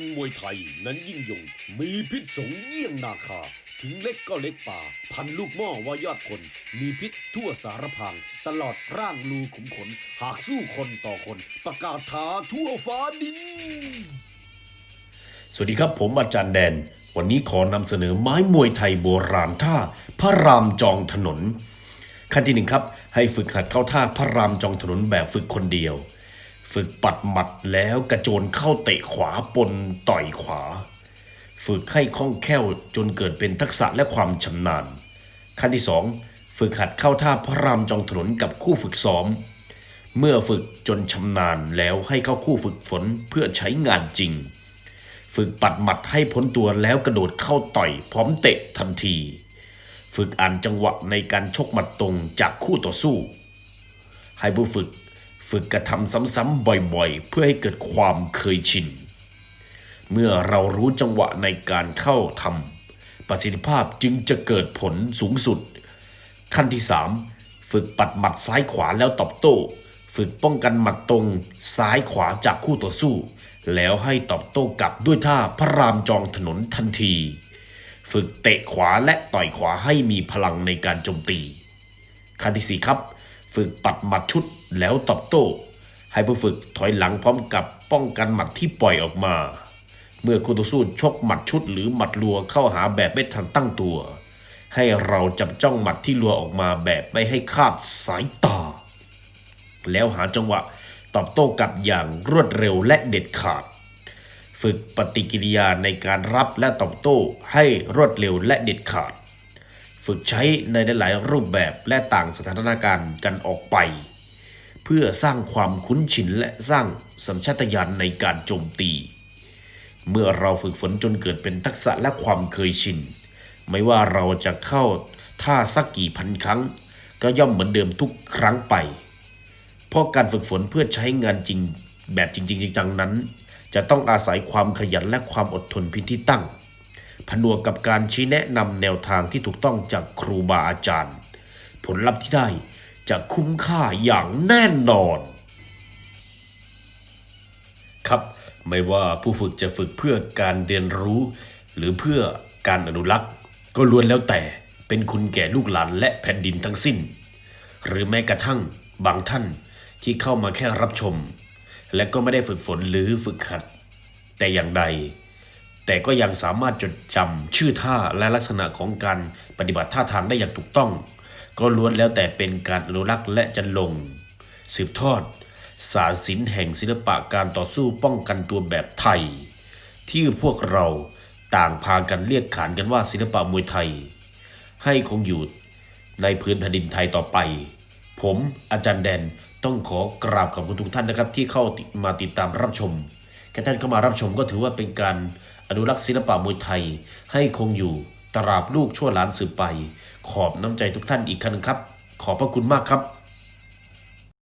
มวยไทยนั้นยิ่งยง มีพิษสงเยี่ยงนาคา ถึงเล็กก็เล็กป่า พันลูกหม้อว่ายอดคน มีพิษทั่วสารพาง ตลอดร่างรูขุมขน หากสู้คนต่อคน ประกาศท้าทั่วฟ้าดิน สวัสดีครับผมอาจารย์แดน วันนี้ขอนำเสนอไม้มวยไทยโบราณท่า พระรามจองถนน ขั้นที่หนึ่งครับ ให้ฝึกหัดเข้าท่าพระรามจองถนนแบบฝึกคนเดียว ฝึกปัดหมัดแล้วกระโจนเข้าเตะขวาปนต่อยขวา ฝึกให้คล่องแคล่วจนเกิดเป็นทักษะและความชำนาญ ขั้นที่สองฝึกหัดเข้าท่าพระรามจองถนนกับคู่ฝึกซ้อม เมื่อฝึกจนชำนาญแล้วให้เข้าคู่ฝึกฝนเพื่อใช้งานจริง ฝึกปัดหมัดให้พ้นตัวแล้วกระโดดเข้าต่อยพร้อมเตะทันที ฝึกอ่านจังหวะในการชกหมัดตรงจากคู่ต่อสู้ให้ผู้ฝึก ฝึกกระทำซ้ำๆบ่อยๆ เพื่อให้เกิดความเคยชิน เมื่อเรารู้จังหวะในการเข้าทำประสิทธิภาพจึงจะเกิดผลสูงสุด ขั้นที่ 3 ฝึกปัดหมัดซ้ายขวาแล้วตอบโต้ ฝึกป้องกันหมัดตรงซ้ายขวาจากคู่ต่อสู้ แล้วให้ตอบโต้กลับด้วยท่าพระรามจองถนนทันที ฝึกเตะขวาและต่อยขวาให้มีพลังในการโจมตี ขั้นที่ 4 ครับ ฝึกปัดหมัดชุดแล้วตอบโต้ ให้ผู้ฝึกถอยหลังพร้อมกับป้องกันหมัดที่ปล่อยออกมา เมื่อคู่ต่อสู้ชกหมัดชุดหรือหมัดลัวเข้าหาแบบไม่ทันตั้งตัว ให้เราจับจ้องหมัดที่ลัวออกมาแบบไม่ให้คาดสายตา แล้วหาจังหวะตอบโต้กลับอย่างรวดเร็วและเด็ดขาด ฝึกปฏิกิริยาในการรับและตอบโต้ให้รวดเร็วและเด็ดขาด ฝึกใช้ในหลายรูปแบบและต่างสถานการณ์กันออกไป เพื่อสร้างความคุ้นชินและสร้างสัญชาตญาณในการโจมตี เมื่อเราฝึกฝนจนเกิดเป็นทักษะและความเคยชิน ไม่ว่าเราจะเข้าท่าสักกี่พันครั้ง ก็ย่อมเหมือนเดิมทุกครั้งไป เพราะการฝึกฝนเพื่อใช้งานจริงแบบจริงๆจังๆนั้น จะต้องอาศัยความขยันและความอดทนพินที่ตั้ง ผนวกกับการชี้แนะนำแนวทางที่ถูกต้องจากครูบาอาจารย์ ผลลัพธ์ที่ได้จะคุ้มค่าอย่างแน่นอน ครับ ไม่ว่าผู้ฝึกจะฝึกเพื่อการเรียนรู้ หรือเพื่อการอนุรักษ์ ก็ล้วนแล้วแต่เป็นคุณแก่ลูกหลานและแผ่นดินทั้งสิ้น หรือแม้กระทั่งบางท่านที่เข้ามาแค่รับชม และก็ไม่ได้ฝึกฝนหรือฝึกหัด แต่อย่างใด แต่ก็ยังสามารถจดจำชื่อท่าและลักษณะของการปฏิบัติท่าทางได้อย่างถูกต้อง ก็ล้วนแล้วแต่เป็นการอนุรักษ์และจันลง สืบทอดศารศิลป์แห่งศิลปะการต่อสู้ป้องกันตัวแบบไทย ที่พวกเราต่างพากันเรียกขานกันว่าศิลปะมวยไทย ให้คงอยู่ในพื้นแผ่นดินไทยต่อไป ผมอาจารย์แดนต้องขอกราบขอบคุณทุกท่านนะครับ ที่เข้ามาติดตามรับชมแค่ท่านเข้ามารับชมก็ถือว่าเป็นการ อนุรักษ์ศิลปะมวยไทย ให้คงอยู่ตราบลูกชั่วหลานสืบไป ขอบน้ำใจทุกท่านอีกครั้งครับ ขอบพระคุณมากครับ